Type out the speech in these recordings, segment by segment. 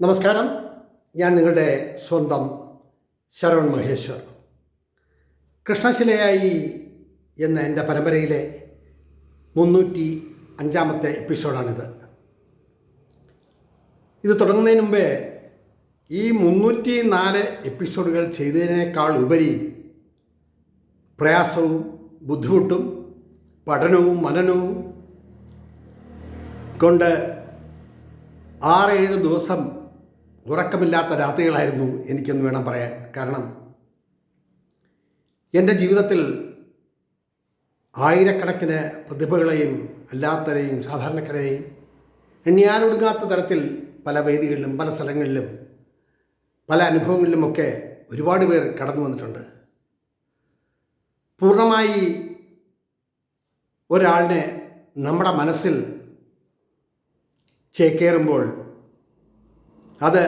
നമസ്കാരം. ഞാൻ നിങ്ങളുടെ സ്വന്തം ശരവൺ മഹേശ്വർ. കൃഷ്ണശിലയായി എന്ന എന്റെ പരമ്പരയിലെ മുന്നൂറ്റി അഞ്ചാമത്തെ എപ്പിസോഡാണിത്. ഇത് തുടങ്ങുന്നതിന് മുമ്പേ ഈ മുന്നൂറ്റി നാല് എപ്പിസോഡുകൾ ചെയ്തതിനേക്കാൾ ഉപരി പ്രയാസവും ബുദ്ധിമുട്ടും പഠനവും മനനവും കൊണ്ട് ആറേഴ് ദിവസം ഉറക്കമില്ലാത്ത രാത്രികളായിരുന്നു എനിക്കെന്ന് വേണം പറയാൻ. കാരണം എന്റെ ജീവിതത്തിൽ ആയിരക്കണക്കിന് പ്രതിഭകളെയും അല്ലാത്തവരെയും സാധാരണക്കാരെയും എണ്ണിയാനൊടുങ്ങാത്ത തരത്തിൽ പല വേദികളിലും പല സ്ഥലങ്ങളിലും പല അനുഭവങ്ങളിലുമൊക്കെ ഒരുപാട് പേർ കടന്നു വന്നിട്ടുണ്ട്. പൂർണമായി ഒരാളിനെ നമ്മുടെ മനസ്സിൽ ചേക്കേറുമ്പോൾ അത്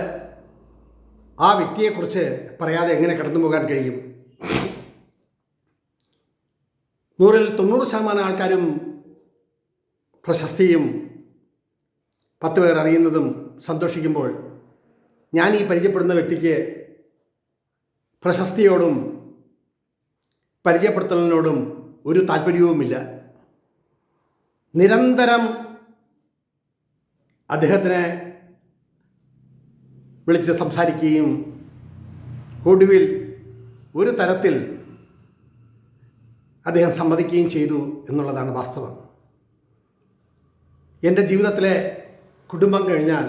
ആ വ്യക്തിയെക്കുറിച്ച് പറയാതെ എങ്ങനെ കടന്നു പോകാൻ കഴിയും? നൂറിൽ തൊണ്ണൂറ് ശതമാനം ആൾക്കാരും പ്രശസ്തിയും പത്ത് പേർ അറിയുന്നതും സന്തോഷിക്കുമ്പോൾ ഞാൻ ഈ പരിചയപ്പെടുന്ന വ്യക്തിക്ക് പ്രശസ്തിയോടും പരിചയപ്പെടുത്തലിനോടും ഒരു താല്പര്യവുമില്ല. നിരന്തരം അദ്ദേഹത്തിനെ വിളിച്ച് സംസാരിക്കുകയും ഒടുവിൽ ഒരു തരത്തിൽ അദ്ദേഹം സമ്മതിക്കുകയും ചെയ്തു എന്നുള്ളതാണ് വാസ്തവം. എന്റെ ജീവിതത്തിലെ കുടുംബം കഴിഞ്ഞാൽ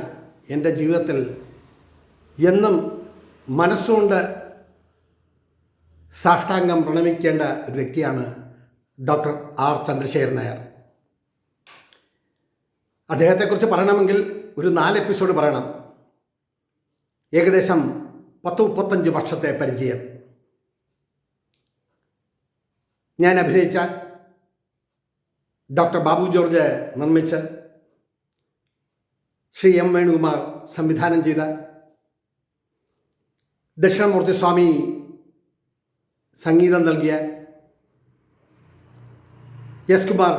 എന്റെ ജീവിതത്തിൽ എന്നും മനസ്സുകൊണ്ട് സാഷ്ടാംഗം പ്രണമിക്കേണ്ട ഒരു വ്യക്തിയാണ് ഡോക്ടർ ആർ ചന്ദ്രശേഖരൻ നായർ. അദ്ദേഹത്തെക്കുറിച്ച് പറയണമെങ്കിൽ ഒരു നാല് എപ്പിസോഡ് പറയണം. ഏകദേശം പത്ത് മുപ്പത്തഞ്ച് വർഷത്തെ പരിചയം. ഞാൻ അഭിനയിച്ച ഡോക്ടർ ബാബു ജോർജ് നിർമ്മിച്ച് ശ്രീ എം വേണുകുമാർ സംവിധാനം ചെയ്ത ദക്ഷിണമൂർത്തി സ്വാമി സംഗീതം നൽകിയ എസ് കുമാർ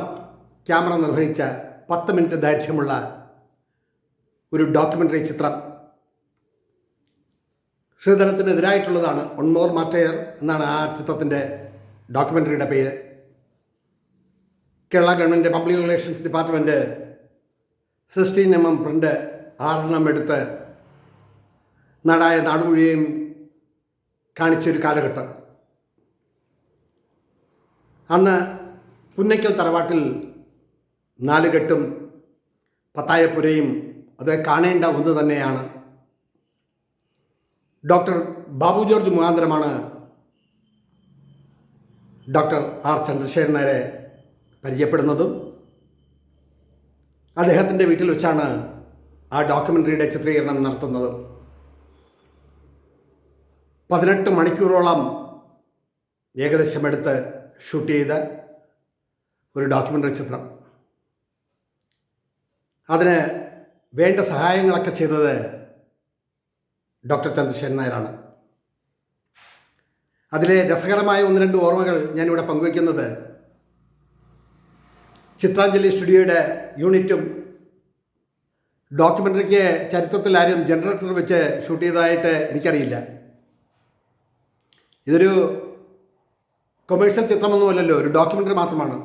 ക്യാമറ നിർവഹിച്ച പത്ത് മിനിറ്റ് ദൈർഘ്യമുള്ള ഒരു ഡോക്യുമെന്ററി ചിത്രം. ശ്രീധരത്തിനെതിരായിട്ടുള്ളതാണ് ഒൺമോർ മാറ്റയർ എന്നാണ് ആ ചിത്രത്തിന്റെ ഡോക്യുമെന്ററിയുടെ പേര്. Kerala government public relations department sixteen M M print ആറെണ്ണം എടുത്ത് നാടായ നാടുമുഴുവയും കാണിച്ചൊരു കാലഘട്ടം. അന്ന് പുന്നയ്ക്കൽ തറവാട്ടിൽ നാലുകെട്ടും പത്തായപ്പുരയും അത് കാണേണ്ട ഒന്ന് തന്നെയാണ്. ഡോക്ടർ ബാബു ജോർജ് മുഖാന്തരമാണ് ഡോക്ടർ ആർ ചന്ദ്രശേഖരൻ നായരെ പരിചയപ്പെടുന്നതും അദ്ദേഹത്തിന്റെ വീട്ടിൽ വെച്ചാണ് ആ ഡോക്യുമെന്ററിയുടെ ചിത്രീകരണം നടത്തുന്നതും. പതിനെട്ട് മണിക്കൂറോളം ഏകദേശം എടുത്ത് ഷൂട്ട് ചെയ്ത ഒരു ഡോക്യുമെന്ററി ചിത്രം. അതിന് വേണ്ട സഹായങ്ങളൊക്കെ ചെയ്തത് ഡോക്ടർ ചന്ദ്രശേഖരൻ നായരാണ്. അതിലെ രസകരമായ ഒന്ന് രണ്ട് ഓർമ്മകൾ ഞാനിവിടെ പങ്കുവയ്ക്കുന്നത് ചിത്രാഞ്ജലി സ്റ്റുഡിയോയുടെ യൂണിറ്റും ഡോക്യുമെന്ററിക്ക് ചരിത്രത്തിൽ ആരും ജനറേറ്റർ വെച്ച് ഷൂട്ട് ചെയ്തതായിട്ട് എനിക്കറിയില്ല. ഇതൊരു കൊമേഴ്ഷ്യൽ ചിത്രമൊന്നുമല്ലല്ലോ ഒരു ഡോക്യുമെന്ററി മാത്രമാണ്.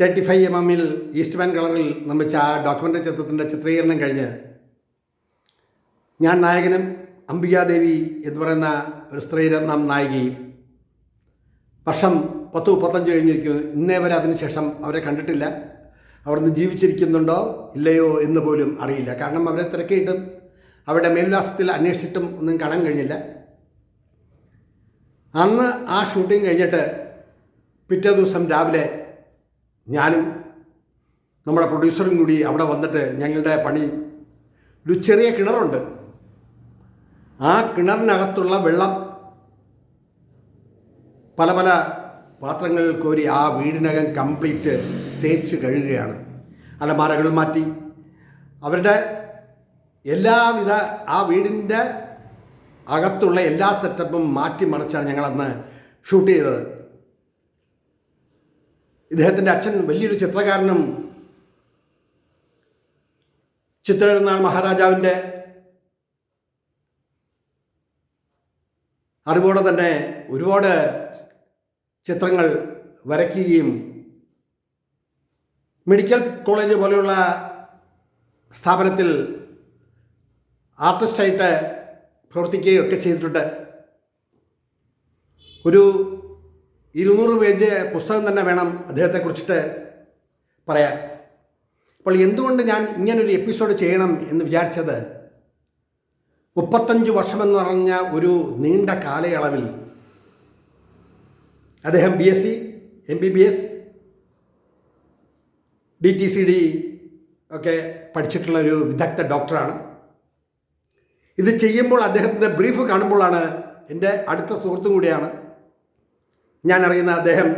തേർട്ടി ഫൈവ് എം എമ്മിൽ ഈസ്റ്റ് വാൻ കളറിൽ നിർമ്മിച്ച ആ ഡോക്യുമെന്ററി ചിത്രത്തിന്റെ ചിത്രീകരണം കഴിഞ്ഞ് ഞാൻ നായകനും അംബികാദേവി എന്ന് പറയുന്ന ഒരു സ്ത്രീരത്നം നായികയും വർഷം പത്ത് മുപ്പത്തഞ്ച് കഴിഞ്ഞിരിക്കുന്നു. ഇന്നേ വരെ അതിനുശേഷം അവരെ കണ്ടിട്ടില്ല. അവിടുന്ന് ജീവിച്ചിരിക്കുന്നുണ്ടോ ഇല്ലയോ എന്ന് പോലും അറിയില്ല. കാരണം അവരെ തിരക്കിയിട്ടും അവരുടെ മേൽവിലാസത്തിൽ അന്വേഷിച്ചിട്ടും ഒന്നും കാണാൻ കഴിഞ്ഞില്ല. അന്ന് ആ ഷൂട്ടിംഗ് കഴിഞ്ഞിട്ട് പിറ്റേ ദിവസം രാവിലെ ഞാനും നമ്മുടെ പ്രൊഡ്യൂസറും കൂടി അവിടെ വന്നിട്ട് ഞങ്ങളുടെ പണി. ഒരു ചെറിയ കിണറുണ്ട്. ആ കിണറിനകത്തുള്ള വെള്ളം പല പല പാത്രങ്ങളിൽ കോരി ആ വീടിനകം കംപ്ലീറ്റ് തേച്ച് കഴുകുകയാണ്. അലമാരകൾ മാറ്റി. അവരുടെ എല്ലാവിധ ആ വീടിന്റെ അകത്തുള്ള എല്ലാ സെറ്റപ്പും മാറ്റി മാറ്റിമറിച്ചാണ് ഞങ്ങളന്ന് ഷൂട്ട് ചെയ്തത്. ഇദ്ദേഹത്തിന്റെ അച്ഛൻ വലിയൊരു ചിത്രകാരനും ചിത്രനാൾ മഹാരാജാവിന്റെ അറിവോടെ തന്നെ ഒരുപാട് ചിത്രങ്ങൾ വരയ്ക്കുകയും മെഡിക്കൽ കോളേജ് പോലെയുള്ള സ്ഥാപനത്തിൽ ആർട്ടിസ്റ്റായിട്ട് പ്രവർത്തിക്കുകയും ഒക്കെ ചെയ്തിട്ടുണ്ട്. ഒരു ഇരുന്നൂറ് പേജ് പുസ്തകം തന്നെ വേണം അദ്ദേഹത്തെക്കുറിച്ചിട്ട് പറയാൻ. അപ്പോൾ എന്തുകൊണ്ട് ഞാൻ ഇങ്ങനൊരു എപ്പിസോഡ് ചെയ്യണം എന്ന് വിചാരിച്ചത്? മുപ്പത്തഞ്ച് വർഷമെന്ന് പറഞ്ഞ ഒരു നീണ്ട കാലയളവിൽ അദ്ദേഹം B S C M B B S D T C D ഒക്കെ പഠിച്ചിട്ടുള്ള ഒരു വിദഗ്ധ ഡോക്ടറാണ്. ഇത് ചെയ്യുമ്പോൾ അദ്ദേഹത്തിന്റെ ബ്രീഫ് കാണുമ്പോഴാണ് എന്റെ അടുത്ത സുഹൃത്തും കൂടിയാണ്. ഞാൻ അറിയുന്ന അദ്ദേഹം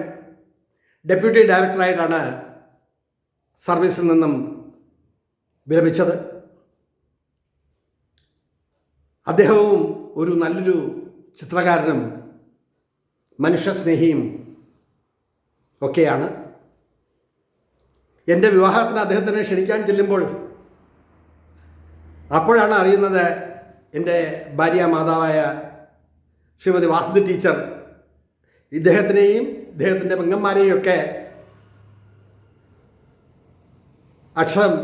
ഡെപ്യൂട്ടി ഡയറക്ടറായിട്ടാണ് സർവീസിൽ നിന്നും വിരമിച്ചത്. അദ്ദേഹവും ഒരു നല്ലൊരു ചിത്രകാരനും മനുഷ്യസ്നേഹിയും ഒക്കെയാണ്. എന്റെ വിവാഹത്തിന് അദ്ദേഹത്തിനെ ക്ഷണിക്കാൻ ചെല്ലുമ്പോൾ അപ്പോഴാണ് അറിയുന്നത് എന്റെ ഭാര്യ മാതാവായ ശ്രീമതി വാസുദി ടീച്ചർ ഇദ്ദേഹത്തിനെയും ഇദ്ദേഹത്തിന്റെ പെങ്ങന്മാരെയും ഒക്കെ അക്ഷരം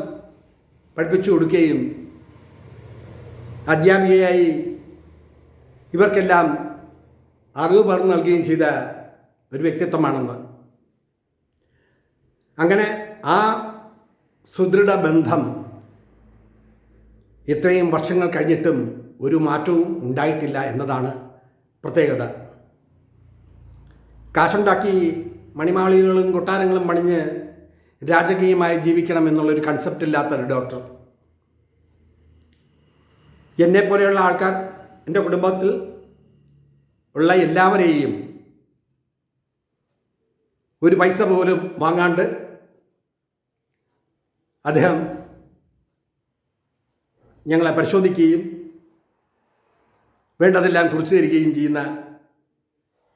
പഠിപ്പിച്ചു കൊടുക്കുകയും അധ്യാപികയായി ഇവർക്കെല്ലാം അറിവ് പകർന്നു നൽകുകയും ചെയ്ത ഒരു വ്യക്തിത്വമാണെന്ന്. അങ്ങനെ ആ സുദൃഢ ബന്ധം ഇത്രയും വർഷങ്ങൾ കഴിഞ്ഞിട്ടും ഒരു മാറ്റവും ഉണ്ടായിട്ടില്ല എന്നതാണ് പ്രത്യേകത. കാശുണ്ടാക്കി മണിമാളികളും കൊട്ടാരങ്ങളും പണിഞ്ഞ് രാജകീയമായി ജീവിക്കണം എന്നുള്ളൊരു കൺസെപ്റ്റ് ഇല്ലാത്തൊരു ഡോക്ടർ എന്നെ പോലെയുള്ള ആൾക്കാർ എന്റെ കുടുംബത്തിൽ ഉള്ള എല്ലാവരെയും ഒരു പൈസ പോലും വാങ്ങാണ്ട് അദ്ദേഹം ഞങ്ങളെ പരിശോധിക്കുകയും വേണ്ടതെല്ലാം കുറിച്ചു തരികയും ചെയ്യുന്ന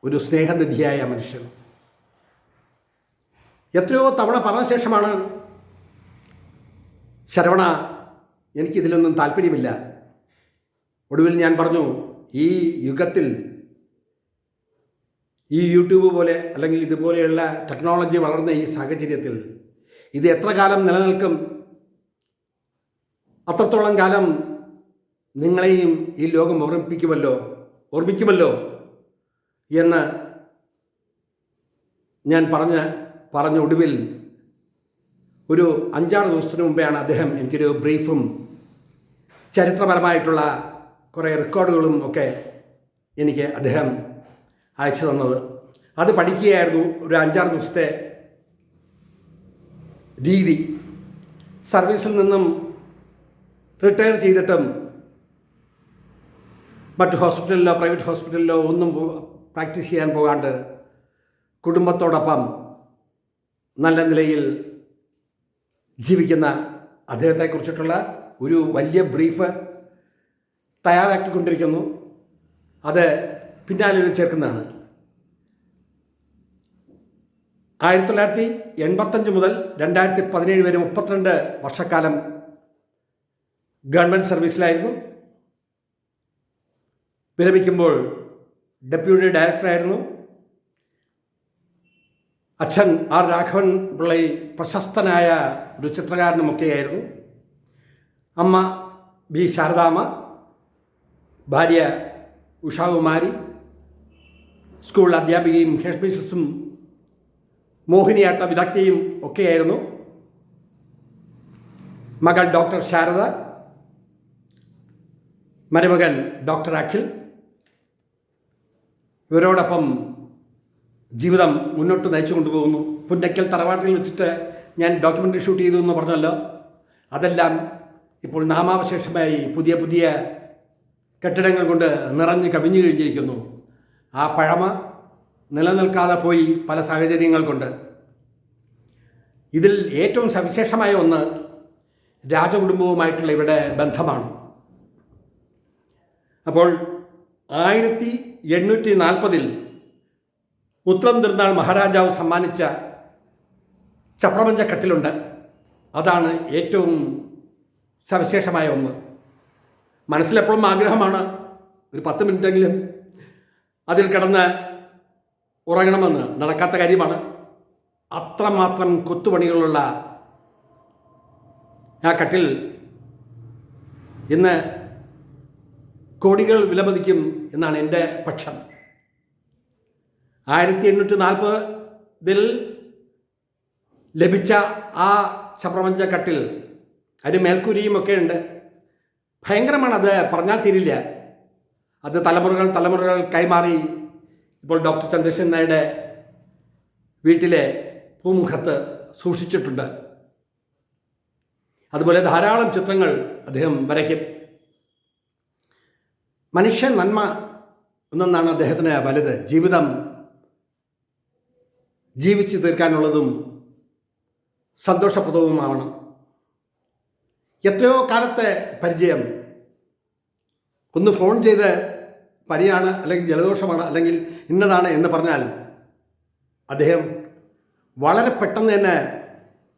ഒരു സ്നേഹനിധിയായ മനുഷ്യൻ. എത്രയോ തവണ പറഞ്ഞ ശേഷമാണ് ശരവണ എനിക്കിതിലൊന്നും താല്പര്യമില്ല. ഒടുവിൽ ഞാൻ പറഞ്ഞു ഈ യുഗത്തിൽ ഈ യൂട്യൂബ് പോലെ അല്ലെങ്കിൽ ഇതുപോലെയുള്ള ടെക്നോളജി വളർന്ന ഈ സാഹചര്യത്തിൽ ഇത് എത്ര കാലം നിലനിൽക്കും? അത്രത്തോളം കാലം നിങ്ങളെയും ഈ ലോകം ഓർമ്മിപ്പിക്കുമല്ലോ ഓർമ്മിക്കുമല്ലോ എന്ന് ഞാൻ പറഞ്ഞ പറഞ്ഞ ഒടുവിൽ ഒരു അഞ്ചാറ് ദിവസത്തിന് മുമ്പെയാണ് അദ്ദേഹം എനിക്കൊരു ബ്രീഫും ചരിത്രപരമായിട്ടുള്ള കുറേ റെക്കോർഡുകളും ഒക്കെ എനിക്ക് അദ്ദേഹം അയച്ചു തന്നത്. അത് പഠിക്കുകയായിരുന്നു ഒരു അഞ്ചാറ് ദിവസത്തെ രീതി. സർവീസിൽ നിന്നും റിട്ടയർ ചെയ്തിട്ടും മറ്റ് ഹോസ്പിറ്റലിലോ പ്രൈവറ്റ് ഹോസ്പിറ്റലിലോ ഒന്നും പ്രാക്ടീസ് ചെയ്യാൻ പോകാണ്ട് കുടുംബത്തോടൊപ്പം നല്ല നിലയിൽ ജീവിക്കുന്ന അദ്ദേഹത്തെക്കുറിച്ചിട്ടുള്ള ഒരു വലിയ ബ്രീഫ് തയ്യാറാക്കിക്കൊണ്ടിരിക്കുന്നു. അത് പിന്നാലെ ഇത് ചേർക്കുന്നതാണ്. ആയിരത്തി തൊള്ളായിരത്തി എൺപത്തഞ്ച് മുതൽ രണ്ടായിരത്തി പതിനേഴ് വരെ മുപ്പത്തിരണ്ട് വർഷക്കാലം ഗവൺമെന്റ് സർവീസിലായിരുന്നു. വിരമിക്കുമ്പോൾ ഡെപ്യൂട്ടി ഡയറക്ടറായിരുന്നു. അച്ഛൻ ആർ രാഘവൻ പിള്ളൈ പ്രശസ്തനായ ഒരു ചിത്രകാരനുമൊക്കെയായിരുന്നു. അമ്മ ബി ശാരദാമ്മ ഭാര്യ ഉഷാകുമാരി സ്കൂൾ അധ്യാപികയും ഹെഡ് മിസ്സസും മോഹിനിയാട്ട വിദഗ്ധയും ഒക്കെയായിരുന്നു. മകൾ ഡോക്ടർ ശാരദ മരുമകൻ ഡോക്ടർ അഖിൽ. ഇവരോടൊപ്പം ജീവിതം മുന്നോട്ട് നയിച്ചു കൊണ്ടുപോകുന്നു. പുന്നക്കൽ തറവാട്ടിൽ വെച്ചിട്ട് ഞാൻ ഡോക്യുമെന്ററി ഷൂട്ട് ചെയ്തു എന്ന് പറഞ്ഞല്ലോ. അതെല്ലാം ഇപ്പോൾ നാമാവശേഷമായി പുതിയ പുതിയ കെട്ടിടങ്ങൾ കൊണ്ട് നിറഞ്ഞ് കവിഞ്ഞു കഴിഞ്ഞിരിക്കുന്നു. ആ പഴമ നിലനിൽക്കാതെ പോയി പല സാഹചര്യങ്ങൾ കൊണ്ട്. ഇതിൽ ഏറ്റവും സവിശേഷമായ ഒന്ന് രാജകുടുംബവുമായിട്ടുള്ള ഇവിടെ ബന്ധമാണ്. അപ്പോൾ ആയിരത്തി എണ്ണൂറ്റി നാൽപ്പതിൽ ഉത്രം തിരുനാൾ മഹാരാജാവ് സമ്മാനിച്ച ചപ്രപഞ്ച കട്ടിലുണ്ട് അതാണ് ഏറ്റവും സവിശേഷമായ ഒന്ന്. മനസ്സിലെപ്പോഴും ആഗ്രഹമാണ് ഒരു പത്ത് മിനിറ്റെങ്കിലും അതിൽ കിടന്ന് ഉറങ്ങണമെന്ന് നടക്കാത്ത കാര്യമാണ്. അത്രമാത്രം കൊത്തുപണികളുള്ള ആ കട്ടിൽ ഇന്ന് കോടികൾ വിലമതിക്കും എന്നാണ് എന്റെ പക്ഷം. ആയിരത്തി എണ്ണൂറ്റി നാൽപ്പതിൽ ലഭിച്ച ആ ശപ്രപഞ്ച കട്ടിൽ അതിന് മേൽക്കൂരിയും ഒക്കെ ഉണ്ട്. ഭയങ്കരമാണ് അത് പറഞ്ഞാൽ തീരില്ല. അത് തലമുറകൾ തലമുറകൾ കൈമാറി ഇപ്പോൾ ഡോക്ടർ ചന്ദ്രശേഖരൻ നായരുടെ വീട്ടിലെ പൂമുഖത്ത് സൂക്ഷിച്ചിട്ടുണ്ട്. അതുപോലെ ധാരാളം ചിത്രങ്ങൾ അദ്ദേഹം വരയ്ക്കും. മനുഷ്യ നന്മ എന്നൊന്നാണ് അദ്ദേഹത്തിന് വലുത്. ജീവിതം ജീവിച്ചു തീർക്കാനുള്ളതും സന്തോഷപ്രദവുമാവണം എത്രയോ കാലത്തെ പരിചയം. ഒന്ന് ഫോൺ ചെയ്ത് പനിയാണ് അല്ലെങ്കിൽ ജലദോഷമാണ് അല്ലെങ്കിൽ ഇന്നതാണ് എന്ന് പറഞ്ഞാൽ അദ്ദേഹം വളരെ പെട്ടെന്ന് തന്നെ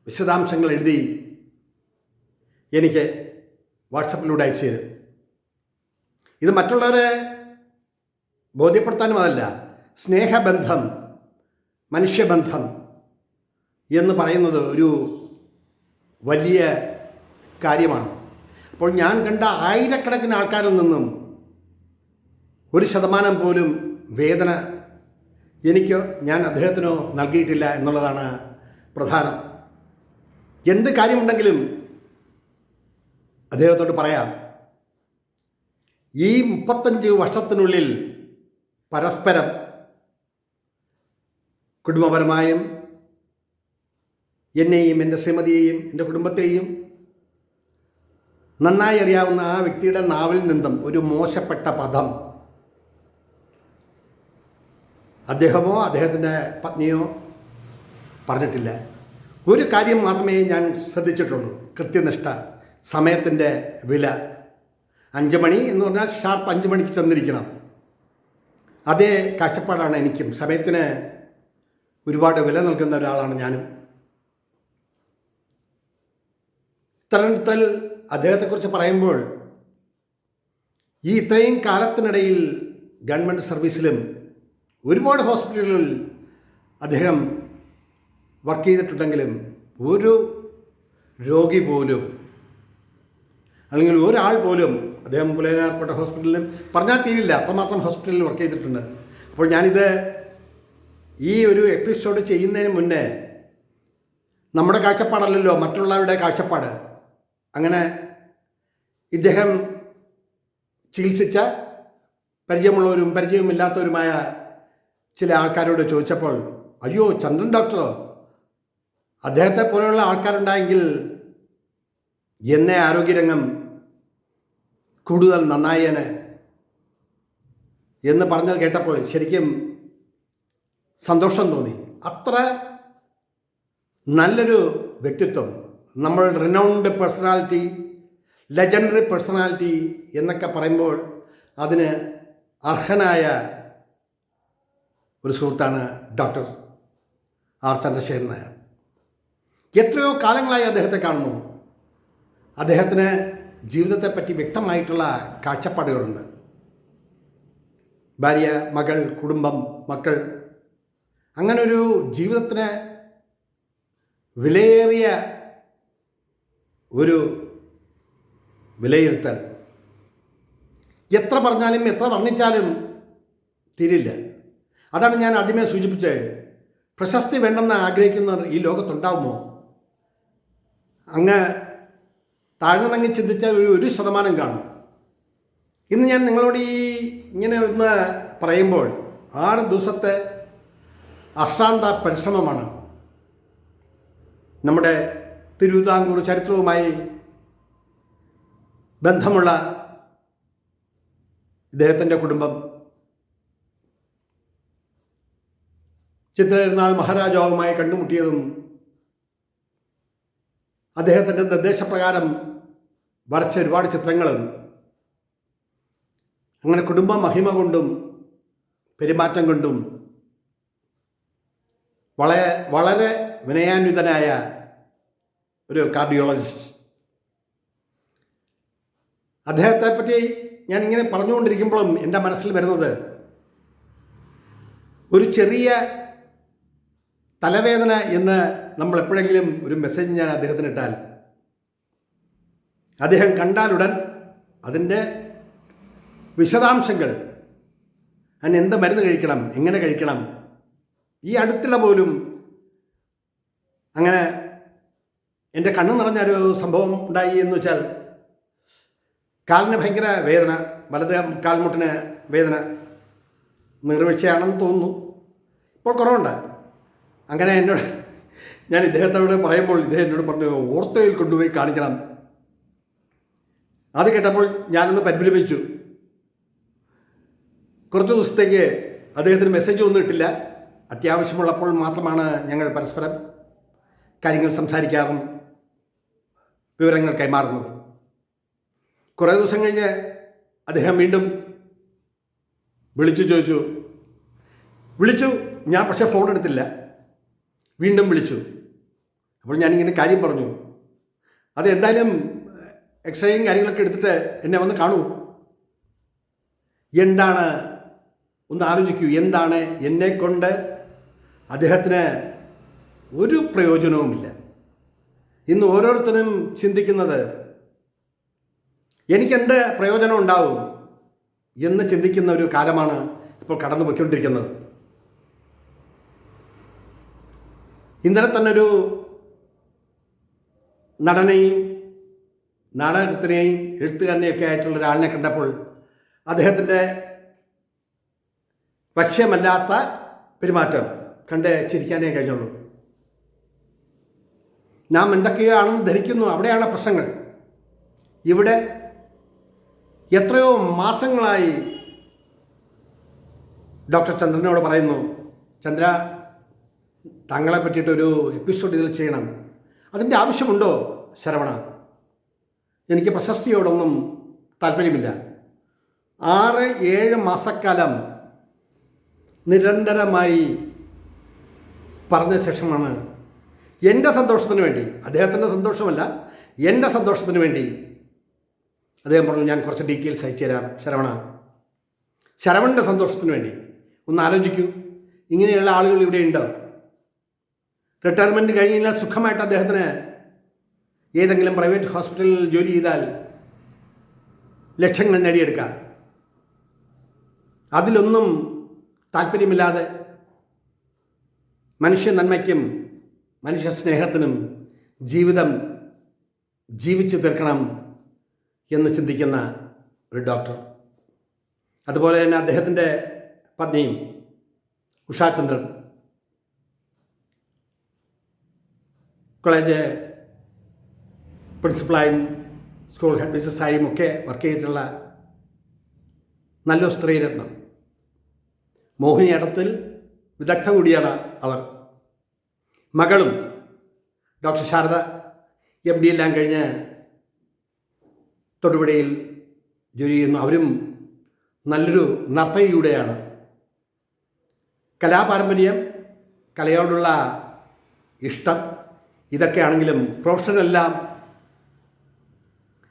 വിശദാംശങ്ങൾ എഴുതി എനിക്ക് വാട്സപ്പിലൂടെ അയച്ചു തരും. ഇത് മറ്റുള്ളവരെ ബോധ്യപ്പെടുത്താനും അതല്ല സ്നേഹബന്ധം മനുഷ്യബന്ധം എന്ന് പറയുന്നത് ഒരു വലിയ കാര്യമാണ്. അപ്പോൾ ഞാൻ കണ്ട ആയിരക്കണക്കിന് ആൾക്കാരിൽ നിന്നും ഒരു ശതമാനം പോലും വേദന എനിക്കോ ഞാൻ അദ്ദേഹത്തിനോ നൽകിയിട്ടില്ല എന്നുള്ളതാണ് പ്രധാനം. എന്ത് കാര്യമുണ്ടെങ്കിലും അദ്ദേഹത്തോട് പറയാം ഈ മുപ്പത്തഞ്ച് വർഷത്തിനുള്ളിൽ പരസ്പരം കുടുംബപരമായും എന്നെയും എന്റെ ശ്രീമതിയെയും എന്റെ കുടുംബത്തെയും നന്നായി അറിയാവുന്ന ആ വ്യക്തിയുടെ നാവിൽ നിന്നും ഒരു മോശപ്പെട്ട പദം. അദ്ദേഹമോ അദ്ദേഹത്തിന്റെ പത്നിയോ പറഞ്ഞിട്ടില്ല. ഒരു കാര്യം മാത്രമേ ഞാൻ ശ്രദ്ധിച്ചിട്ടുള്ളൂ. കൃത്യനിഷ്ഠ സമയത്തിന്റെ വില. അഞ്ച് മണി എന്ന് പറഞ്ഞാൽ ഷാർപ്പ് അഞ്ച് മണിക്ക് ചെന്നിരിക്കണം. അതേ കാഴ്ചപ്പാടാണ് എനിക്കും. സമയത്തിന് ഒരുപാട് വില നൽകുന്ന ഒരാളാണ് ഞാനും. ഇത്തരത്തിൽ അദ്ദേഹത്തെക്കുറിച്ച് പറയുമ്പോൾ ഈ ഇത്രയും കാലത്തിനിടയിൽ ഗവൺമെന്റ് സർവീസിലും ഒരുപാട് ഹോസ്പിറ്റലുകളിൽ അദ്ദേഹം വർക്ക് ചെയ്തിട്ടുണ്ടെങ്കിലും ഒരു രോഗി പോലും അല്ലെങ്കിൽ ഒരാൾ പോലും അദ്ദേഹം പുലയനാർപ്പെട്ട ഹോസ്പിറ്റലിലും പറഞ്ഞാൽ തീരില്ല അത്രമാത്രം ഹോസ്പിറ്റലിൽ വർക്ക് ചെയ്തിട്ടുണ്ട്. അപ്പോൾ ഞാനിത് ഈ ഒരു എപ്പിസോഡ് ചെയ്യുന്നതിന് മുന്നേ നമ്മുടെ കാഴ്ചപ്പാടല്ലല്ലോ മറ്റുള്ളവരുടെ കാഴ്ചപ്പാട്. അങ്ങനെ ഇദ്ദേഹം ചികിത്സിച്ച പരിചയമുള്ളവരും പരിചയമില്ലാത്തവരുമായ ചില ആൾക്കാരോട് ചോദിച്ചപ്പോൾ അയ്യോ ചന്ദ്രൻ ഡോക്ടറോ? അദ്ദേഹത്തെ പോലെയുള്ള ആൾക്കാരുണ്ടായെങ്കിൽ എന്നെ ആരോഗ്യരംഗം കൂടുതൽ നന്നായേനെ എന്ന് പറഞ്ഞത് കേട്ടപ്പോൾ ശരിക്കും സന്തോഷം തോന്നി. അത്ര നല്ലൊരു വ്യക്തിത്വം നമ്മൾ റിനൗണ്ട് പേഴ്സണാലിറ്റി ലെജൻഡറി പേഴ്സണാലിറ്റി എന്നൊക്കെ പറയുമ്പോൾ അതിന് അർഹനായ ഒരു സുഹൃത്താണ് ഡോക്ടർ ആർ ചന്ദ്രശേഖരൻ നായർ. എത്രയോ കാലങ്ങളായി അദ്ദേഹത്തെ കാണുന്നു. അദ്ദേഹത്തിന് ജീവിതത്തെ പറ്റി വ്യക്തമായിട്ടുള്ള കാഴ്ചപ്പാടുകളുണ്ട്. ഭാര്യ മകൾ കുടുംബം മക്കൾ അങ്ങനൊരു ജീവിതത്തിന് വിലയേറിയ ഒരു വിലയിരുത്തൽ. എത്ര പറഞ്ഞാലും എത്ര വർണിച്ചാലും തീരില്ല. അതാണ് ഞാൻ ആദ്യമേ സൂചിപ്പിച്ചത്. പ്രശസ്തി വേണ്ടെന്ന് ആഗ്രഹിക്കുന്നവർ ഈ ലോകത്തുണ്ടാവുമോ? അങ്ങ് താഴ്ന്നിറങ്ങി ചിന്തിച്ചാൽ ഒരു ഒരു ശതമാനം കാണും. ഇന്ന് ഞാൻ നിങ്ങളോട് ഈ ഇങ്ങനെ ഒന്ന് പറയുമ്പോൾ ആറ് ദിവസത്തെ അശ്രാന്ത പരിശ്രമമാണ് നമ്മുടെ തിരുവിതാംകൂർ ചരിത്രവുമായി ബന്ധമുള്ള ഇദ്ദേഹത്തിന്റെ കുടുംബം. ചിത്രയിരുന്നാൾ മഹാരാജാവുമായി കണ്ടുമുട്ടിയതും അദ്ദേഹത്തിന്റെ നിർദ്ദേശപ്രകാരം വരച്ച ഒരുപാട് ചിത്രങ്ങളും അങ്ങനെ കുടുംബ മഹിമ കൊണ്ടും പെരുമാറ്റം കൊണ്ടും വളരെ വളരെ വിനയാന്വിതനായ ഒരു കാർഡിയോളജിസ്റ്റ് അദ്ദേഹത്തെ പറ്റി ഞാൻ ഇങ്ങനെ പറഞ്ഞുകൊണ്ടിരിക്കുമ്പോഴും എന്റെ മനസ്സിൽ വരുന്നത് ഒരു ചെറിയ തലവേദന എന്ന് നമ്മൾ എപ്പോഴെങ്കിലും ഒരു മെസ്സേജ് ഞാൻ അദ്ദേഹത്തിന് ഇട്ടാൽ അദ്ദേഹം കണ്ടാലുടൻ അതിന്റെ വിശദാംശങ്ങൾ അതിന് എന്ത് മരുന്ന് കഴിക്കണം എങ്ങനെ കഴിക്കണം ഈ അടുത്തിടെ പോലും അങ്ങനെ എന്റെ കണ്ണ് നിറഞ്ഞൊരു സംഭവം ഉണ്ടായി എന്ന് വെച്ചാൽ കാലിന് ഭയങ്കര വേദന വലത് കാൽമുട്ടിന് വേദന നിർവീക്ഷയാണെന്ന് തോന്നുന്നു. ഇപ്പോൾ കുറവുണ്ട്. അങ്ങനെ എന്നോട് ഞാൻ ഇദ്ദേഹത്തോട് പറയുമ്പോൾ ഇദ്ദേഹം എന്നോട് പറഞ്ഞു ഓർത്തോയിൽ കൊണ്ടുപോയി കാണിക്കണം. അത് കേട്ടപ്പോൾ ഞാനൊന്ന് പരിഭ്രമിച്ചു. കുറച്ച് ദിവസത്തേക്ക് അദ്ദേഹത്തിന് മെസ്സേജ് ഒന്നും ഇട്ടില്ല. അത്യാവശ്യമുള്ളപ്പോൾ മാത്രമാണ് ഞങ്ങൾ പരസ്പരം കാര്യങ്ങൾ സംസാരിക്കാറും വിവരങ്ങൾ കൈമാറുന്നത്. കുറേ ദിവസം കഴിഞ്ഞ് അദ്ദേഹം വീണ്ടും വിളിച്ചു ചോദിച്ചു. വിളിച്ചു ഞാൻ പക്ഷേ ഫോൺ എടുത്തില്ല. വീണ്ടും വിളിച്ചു. അപ്പോൾ ഞാനിങ്ങനെ കാര്യം പറഞ്ഞു. അത് എന്തായാലും എക്സ്റേയും കാര്യങ്ങളൊക്കെ എടുത്തിട്ട് എന്നെ വന്ന് കാണൂ. എന്താണ് ഒന്ന് ആലോചിക്കൂ. എന്താണ് എന്നെക്കൊണ്ട് അദ്ദേഹത്തിന് ഒരു പ്രയോജനവുമില്ല. ഇന്ന് ഓരോരുത്തരും ചിന്തിക്കുന്നത് എനിക്കെന്ത് പ്രയോജനം ഉണ്ടാവും എന്ന് ചിന്തിക്കുന്ന ഒരു കാലമാണ് ഇപ്പോൾ കടന്നു പോയിക്കൊണ്ടിരിക്കുന്നത്. ഇന്നലെ തന്നെ ഒരു നടനെയും നാടകത്തിനെയും എഴുത്തുകാരനെയൊക്കെ ആയിട്ടുള്ള ഒരാളിനെ കണ്ടപ്പോൾ അദ്ദേഹത്തിന്റെ വശ്യമല്ലാത്ത പെരുമാറ്റം കണ്ട് ചിരിക്കാനേ കഴിഞ്ഞുള്ളൂ. നാം എന്തൊക്കെയാണെന്ന് ധരിക്കുന്നു? അവിടെയാണ് പ്രശ്നങ്ങൾ. ഇവിടെ എത്രയോ മാസങ്ങളായി ഡോക്ടർ ചന്ദ്രനോട് പറയുന്നു ചന്ദ്ര താങ്കളെ പറ്റിയിട്ടൊരു എപ്പിസോഡ് ഇതിൽ ചെയ്യണം. അതിന്റെ ആവശ്യമുണ്ടോ ശരവണ? എനിക്ക് പ്രശസ്തിയോടൊന്നും താല്പര്യമില്ല. ആറ് ഏഴ് മാസക്കാലം നിരന്തരമായി പറഞ്ഞ ശേഷമാണ് എന്റെ സന്തോഷത്തിന് വേണ്ടി അദ്ദേഹത്തിന്റെ സന്തോഷമല്ല എന്റെ സന്തോഷത്തിന് വേണ്ടി. അദ്ദേഹം പറഞ്ഞു ഞാൻ കുറച്ച് ഡീറ്റെയിൽസ് അയച്ചു തരാം ശരവണ. ശരവണന്റെ സന്തോഷത്തിന് വേണ്ടി. ഒന്ന് ആലോചിക്കൂ. ഇങ്ങനെയുള്ള ആളുകൾ ഇവിടെ ഉണ്ട്? റിട്ടയർമെന്റ് കഴിഞ്ഞാൽ സുഖമായിട്ട് അദ്ദേഹത്തിന് ഏതെങ്കിലും പ്രൈവറ്റ് ഹോസ്പിറ്റലിൽ ജോലി ചെയ്താൽ ലക്ഷങ്ങൾ നേടിയെടുക്കാം. അതിലൊന്നും താല്പര്യമില്ലാതെ മനുഷ്യ നന്മയ്ക്കും മനുഷ്യ സ്നേഹത്തിനും ജീവിതം ജീവിച്ചു തീർക്കണം എന്ന് ചിന്തിക്കുന്ന ഒരു ഡോക്ടർ. അതുപോലെ തന്നെ അദ്ദേഹത്തിന്റെ പത്നിയും ഉഷാചന്ദ്രൻ കോളേജ് പ്രിൻസിപ്പളായും സ്കൂൾ ഹെഡ് മിസ്സസ്സായും ഒക്കെ വർക്ക് ചെയ്തിട്ടുള്ള നല്ലൊരു സ്ത്രീരത്നം. മോഹിനിയാട്ടത്തിൽ വിദഗ്ധ കൂടിയാണ് അവർ. മകളും ഡോക്ടർ ശാരദ എം ഡി എല്ലാം കഴിഞ്ഞ് തൊടുപുഴയിൽ ജോലി ചെയ്യുന്നു. അവരും നല്ലൊരു നർത്തകിയുടെയാണ്. കലാപാരമ്പര്യം കലയോടുള്ള ഇഷ്ടം ഇതൊക്കെയാണെങ്കിലും പ്രൊഫഷനെല്ലാം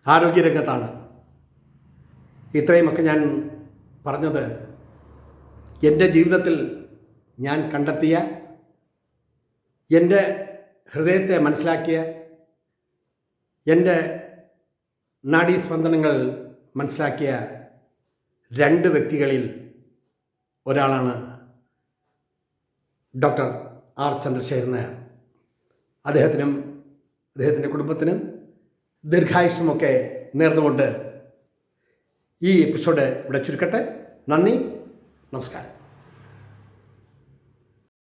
ആരോഗ്യരംഗത്താണ്. ഇത്രയുമൊക്കെ ഞാൻ പറഞ്ഞത് എന്റെ ജീവിതത്തിൽ ഞാൻ കണ്ടെത്തിയ എന്റെ ഹൃദയത്തെ മനസ്സിലാക്കിയ എന്റെ നാഡീസ്പന്ദനങ്ങൾ മനസ്സിലാക്കിയ രണ്ട് വ്യക്തികളിൽ ഒരാളാണ് ഡോക്ടർ ആർ ചന്ദ്രശേഖരൻ നായർ. അദ്ദേഹത്തിനും അദ്ദേഹത്തിന്റെ കുടുംബത്തിനും ദീർഘായുസ്സുമൊക്കെ നേർന്നുകൊണ്ട് ഈ എപ്പിസോഡ് ഇവിടെ ചുരുക്കട്ടെ. നന്ദി നമസ്കാരം.